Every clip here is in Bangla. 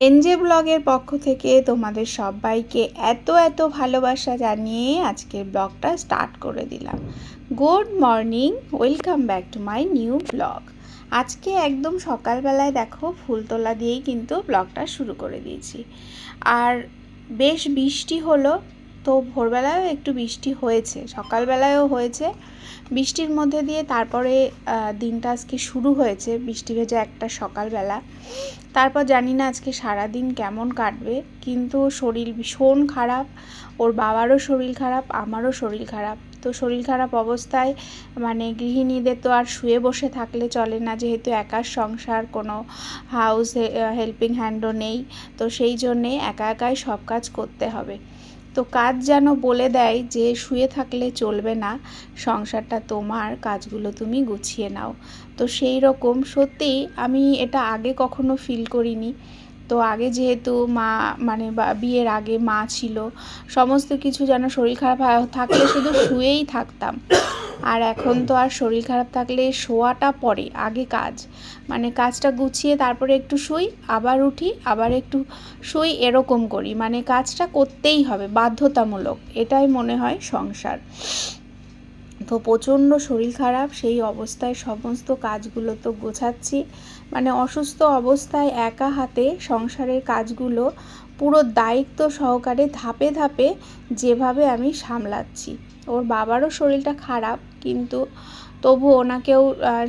এনজে ব্লগের পক্ষ থেকে তোমাদের সবাইকে এত এত ভালোবাসা জানিয়ে আজকের ব্লগটা স্টার্ট করে দিলাম। Good morning, welcome back to my new blog. আজকে একদম সকালবেলায় দেখো ফুল তোলা দিয়েই কিন্তু ব্লগটা শুরু করে দিয়েছি। আর বেশ বৃষ্টি হলো তো ভোরবেলায়ও একটু বৃষ্টি হয়েছে, সকালবেলায়ও হয়েছে। বৃষ্টির মধ্যে দিয়ে তারপরে দিনটা আজকে শুরু হয়েছে, বৃষ্টি ভেজা একটা সকালবেলা। তারপর জানি না আজকে সারা দিন কেমন কাটবে, কিন্তু শরীর ভীষণ খারাপ, ওর বাবারও শরীর খারাপ, আমারও শরীর খারাপ। তো শরীর খারাপ অবস্থায় মানে গৃহিণীদের তো আর শুয়ে বসে থাকলে চলে না, যেহেতু একার সংসার, কোনো হাউস হেল্পিং হ্যান্ডও নেই। তো সেই জন্যে একা একাই সব কাজ করতে হবে। তো কাজ যেন বলে দেয় যে শুয়ে থাকলে চলবে না, সংসারটা তোমার, কাজগুলো তুমি গুছিয়ে নাও। তো সেই রকম, সত্যি আমি এটা আগে কখনো ফিল করিনি। তো আগে যেহেতু মা মানে বিয়ের আগে মা ছিল, সমস্ত কিছু যেন শরীর খারাপ থাকলে শুধু শুয়েই থাকতাম। আর এখন তো আর শরীর খারাপ থাকলে শোয়াটা পরে, আগে কাজ। মানে কাজটা গুছিয়ে তারপরে একটু শুই, আবার উঠি, আবার একটু শুই, এরকম করি। মানে কাজটা করতেই হবে, বাধ্যতামূলক। এটাই মনে হয় সংসার। তো প্রচণ্ড শরীর খারাপ, সেই অবস্থায় সমস্ত কাজগুলো তো গোছাচ্ছি। মানে অসুস্থ অবস্থায় একা হাতে সংসারের কাজগুলো পুরো দায়িত্ব সহকারে ধাপে ধাপে যেভাবে আমি সামলাচ্ছি। ওর বাবারও শরীরটা খারাপ কিন্তু তবু ওনাকেও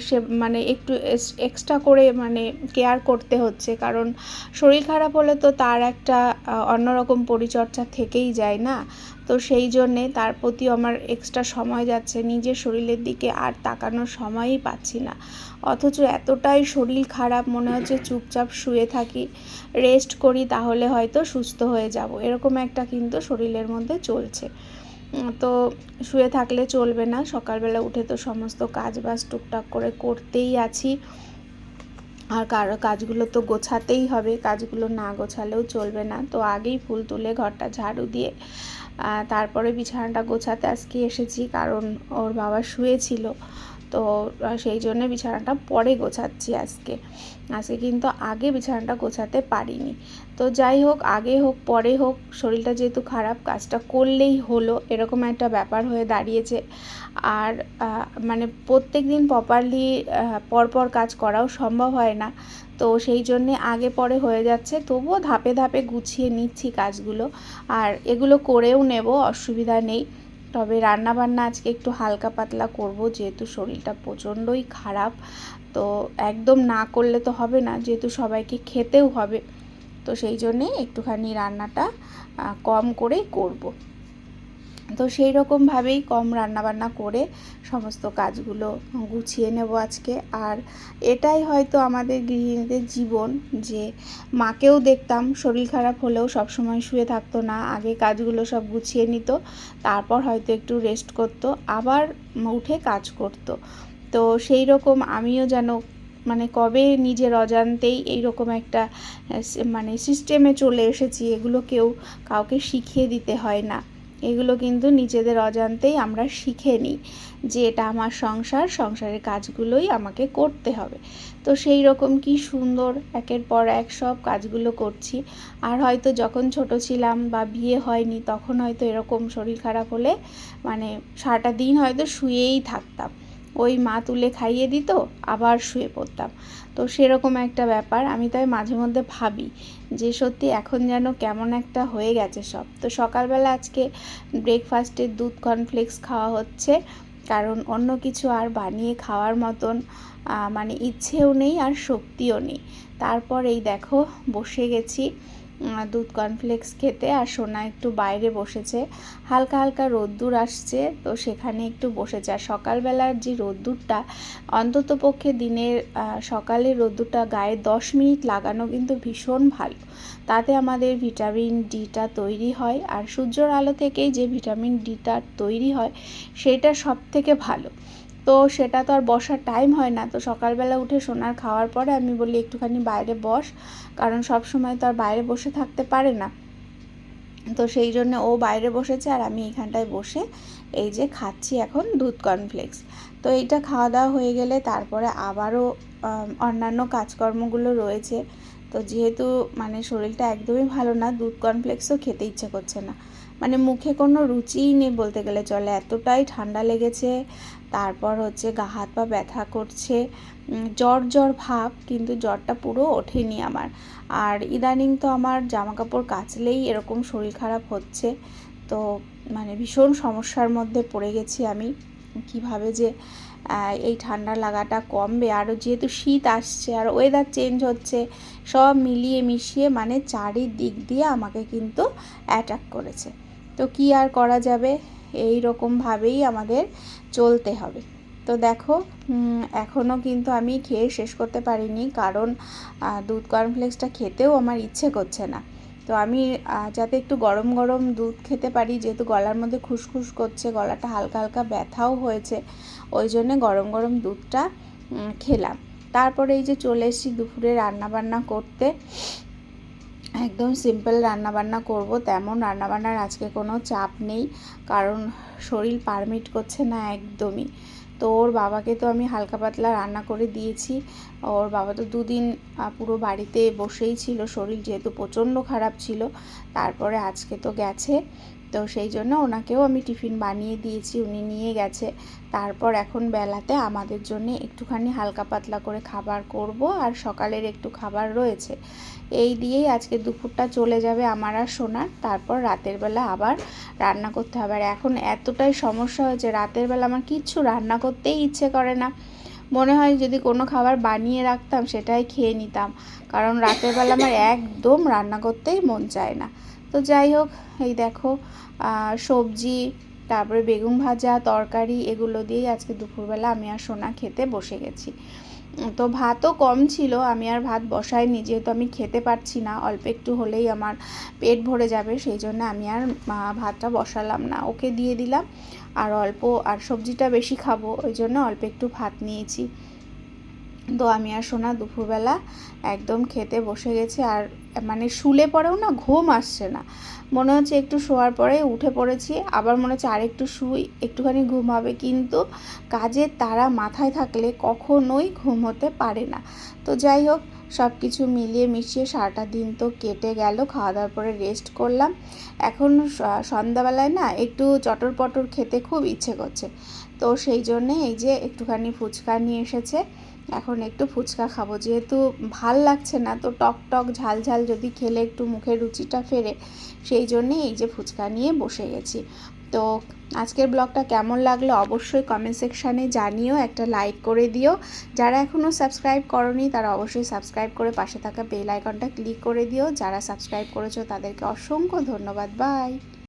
সে মানে একটু এক্সট্রা করে মানে কেয়ার করতে হচ্ছে। কারণ শরীর খারাপ হলে তো তার একটা অন্যরকম পরিচর্যা থেকেই যায় না। তো সেই জন্যে তার প্রতি আমার এক্সট্রা সময় যাচ্ছে। নিজের শরীরের দিকে আর তাকানোর সময়ই পাচ্ছি না। অথচ এতটাই শরীর খারাপ, মনে হচ্ছে চুপচাপ শুয়ে থাকি। রেস্ট করি তাহলে হয়তো সুস্থ হয়ে যাব। এরকম একটা কিন্তু শরীরের মধ্যে চলছে। তো শুয়ে থাকলে চলবে না। সকালবেলা উঠে তো সমস্ত কাজ বাজ টুকটাক করে করতেই আছি। আর কারও, কাজগুলো তো গোছাতেই হবে, কাজগুলো না গোছালেও চলবে না। তো আগেই ফুল তুলে ঘরটা ঝাড়ু দিয়ে তারপরে বিছানাটা গোছাতে আজকে এসেছি, কারণ ওর বাবা শুয়েছিল। তো সেই জন্য বিছানাটা পরে গোছাচ্ছি আজকে। আজকে কিন্তু আগে বিছানাটা গোছাতে পারিনি। তো যাই হোক, আগে হোক, পরে হোক, শরীরটা যেহেতু খারাপ, কাজটা করলেই হলো, এরকম একটা ব্যাপার হয়ে দাঁড়িয়েছে। আর মানে প্রত্যেক দিন প্রপারলি পরপর কাজ করাও সম্ভব হয় না। তো সেই জন্যে আগে পরে হয়ে যাচ্ছে, তবুও ধাপে ধাপে গুছিয়ে নিচ্ছি কাজগুলো। আর এগুলো করেও নেব, অসুবিধা নেই। তবে রান্না বান্না আজকে একটু হালকা পাতলা করব, যেহেতু শরীরটা প্রচণ্ডই খারাপ। তো একদম না করলে তো হবে না, যেহেতু সবাইকে খেতেও হবে। তো সেই জন্যে একটুখানি রান্নাটা কম করেই করব। তো সেই রকমভাবেই কম রান্নাবান্না করে সমস্ত কাজগুলো গুছিয়ে নেব আজকে। আর এটাই হয়তো আমাদের গৃহিণীদের জীবন যে মাকেও দেখতাম, শরীর খারাপ হলেও সবসময় শুয়ে থাকতো না, আগে কাজগুলো সব গুছিয়ে নিত, তারপর হয়তো একটু রেস্ট করতো, আবার উঠে কাজ করতো। তো সেই রকম আমিও যেন মানে কবে নিজের অজান্তেই এইরকম একটা মানে সিস্টেমে চলে এসেছি, এগুলো কেউ কাউকে শিখিয়ে দিতে হয় না। এগুলো কিন্তু নিজেদের অজান্তেই আমরা শিখে নিই যে এটা আমার সংসার, সংসারের কাজগুলোই আমাকে করতে হবে। তো সেই রকম কি সুন্দর একের পর এক সব কাজগুলো করছি। আর হয়তো যখন ছোট ছিলাম বা বিয়ে হয়নি তখন হয়তো এরকম শরীর খারাপ হলে মানে সারাটা দিন হয়তো শুয়েই থাকতাম। ওই মা তুলে খাইয়ে দিত, আবার শুয়ে পড়তাম। তো সেরকম একটা ব্যাপার, আমি তাই মাঝে মধ্যে ভাবি যে সত্যি এখন যেন কেমন একটা হয়ে গেছে সব। তো সকালবেলা আজকে ব্রেকফাস্টে দুধ কর্নফ্লেক্স খাওয়া হচ্ছে, কারণ অন্য কিছু আর বানিয়ে খাওয়ার মতন মানে ইচ্ছেও নেই আর শক্তিও নেই। তারপর এই দেখো, বসে গেছি। দুধ কর্নফ্লেক্স খেতে আর সোনা একটু বাইরে বসেছে। হালকা হালকা রোদ্দুর আসছে, তো সেখানে একটু বসেছে। আর সকালবেলার যে রোদ্দুরটা, অন্তত পক্ষে দিনের সকালের রোদ্দুরটা গায়ে দশ মিনিট লাগানো কিন্তু ভীষণ ভালো। তাতে আমাদের ভিটামিন ডিটা তৈরি হয়। আর সূর্যর আলো থেকেই যে ভিটামিন ডিটা তৈরি হয়, সেটা সব থেকে ভালো। তো সেটা তো আর বসার টাইম হয় না। তো সকালবেলা উঠে সোনার খাওয়ার পরে আমি বলি, একটুখানি বাইরে বস। কারণ সব সময় তো আর বাইরে বসে থাকতে পারে না। তো সেই জন্য ও বাইরে বসেছে আর আমি এখানটায় বসে এই যে খাচ্ছি এখন দুধ কর্নফ্লেক্স তো এইটা খাওয়া দাওয়া হয়ে গেলে তারপরে আবারও অন্যান্য কাজকর্মগুলো রয়েছে। তো যেহেতু মানে শরীরটা একদমই ভালো না, দুধ কর্নফ্লেক্সও খেতে ইচ্ছে করছে না। মানে মুখে কোনো রুচিই নেই বলতে গেলে চলে এতটাই ঠান্ডা লেগেছে। তারপর হচ্ছে গা, হাত পা ব্যথা করছে। জ্বর জ্বর ভাব, কিন্তু জ্বরটা পুরো ওঠেনি আমার। আর ইদানিং তো আমার জামা কাপড় কাচলেই এরকম শরীর খারাপ হচ্ছে। তো মানে ভীষণ সমস্যার মধ্যে পড়ে গেছি আমি। কীভাবে যে এই ঠান্ডা লাগাটা কমবে। আরও যেহেতু শীত আসছে, আর ওয়েদার চেঞ্জ হচ্ছে, সব মিলিয়ে মিশিয়ে মানে চারিদিক দিয়ে আমাকে কিন্তু অ্যাটাক করেছে। তো কি আর করা যাবে? এই রকমভাবেই আমাদের চলতে হবে। তো দেখো এখনও কিন্তু আমি খেয়ে শেষ করতে পারিনি কারণ দুধ কর্নফ্লেক্সটা খেতেও আমার ইচ্ছে করছে না। তো আমি যাতে একটু গরম গরম দুধ খেতে পারি, যেহেতু গলার মধ্যে খুসখুস করছে, গলাটা হালকা হালকা ব্যথাও হয়েছে, ওই জন্যে গরম গরম দুধটা খেলাম। তারপরে এই যে চলে এসেছি দুপুরে রান্নাবান্না করতে। একদম সিম্পল রান্নাবান্না করব, তেমন রান্নাবান্নার আজকে কোনো চাপ নেই, কারণ শরীর পারমিট করছে না একদমই। তো ওর বাবাকে তো আমি হালকা পাতলা রান্না করে দিয়েছি। ওর বাবা তো দুদিন পুরো বাড়িতে বসেই ছিল, শরীর যেহেতু প্রচণ্ড খারাপ ছিল, তারপরে আজকে তো গেছে। তো সেই জন্য ওনাকেও আমি টিফিন বানিয়ে দিয়েছি, উনি নিয়ে গেছে। তারপর এখন বেলাতে আমাদের জন্য একটুখানি হালকা পাতলা করে খাবার করব আর সকালের একটু খাবার রয়েছে। এই দিয়েই আজকে দুপুরটা চলে যাবে আমার আর সোনার। তারপর রাতের বেলা আবার রান্না করতে হবে। আর এখন এতটাই সমস্যা হয়েছে, রাতের বেলা আমার কিচ্ছু রান্না করতেই ইচ্ছে করে না। মনে হয় যদি কোনো খাবার বানিয়ে রাখতাম, সেটাই খেয়ে নিতাম। কারণ রাতের বেলা আমার একদম রান্না করতেই মন চায় না। তো যাই হোক, এই দেখো সবজি, তারপরে বেগুন ভাজা, তরকারি, এগুলো দিয়েই আজকে দুপুরবেলা আমি আর সোনা খেতে বসে গেছি। তো ভাতও কম ছিল, আমি আর ভাত বসাইনি, যেহেতু আমি খেতে পারছি না, অল্প একটু হলেই আমার পেট ভরে যাবে, সেই জন্য আমি আর ভাতটা বসালাম না, ওকে দিয়ে দিলাম, আর অল্প আর সবজিটা বেশি খাব, ওই জন্য অল্প একটু ভাত নিয়েছি। তো আমি আর সোনা দুপুরবেলা একদম খেতে বসে গেছি আর মানে শুলে পরেও না ঘুম আসছে না। মনে হচ্ছে একটু শোয়ার পরে উঠে পড়েছি, আবার মনে হচ্ছে আর একটু শুই, একটুখানি ঘুম হবে। কিন্তু কাজের তারা মাথায় থাকলে কখনোই ঘুম হতে পারে না। তো যাই হোক সব কিছু মিলিয়ে মিশিয়ে সারাটা দিন তো কেটে গেল, খাওয়া দাওয়ার পরে রেস্ট করলাম। এখন সন্ধ্যাবেলায় না একটু চটর পটর খেতে খুব ইচ্ছে করছে। তো সেই জন্যে এই যে একটুখানি ফুচকা নিয়ে এসেছে। এখন একটু ফুচকা খাব। যেহেতু ভালো লাগছে না, তো টক টক ঝাল ঝাল যদি খেলে একটু মুখের রুচিটা ফেরে, সেই জন্যে এই যে ফুচকা নিয়ে বসে গেছি। তো আজকের ব্লগটা কেমন লাগল অবশ্যই কমেন্ট সেকশানে জানিও, একটা লাইক করে দিও। যারা এখনও সাবস্ক্রাইব করনি, তারা অবশ্যই সাবস্ক্রাইব করে পাশে থাকা বেল আইকনটা ক্লিক করে দিও। যারা সাবস্ক্রাইব করেছ, তাদেরকে অসংখ্য ধন্যবাদ। বাই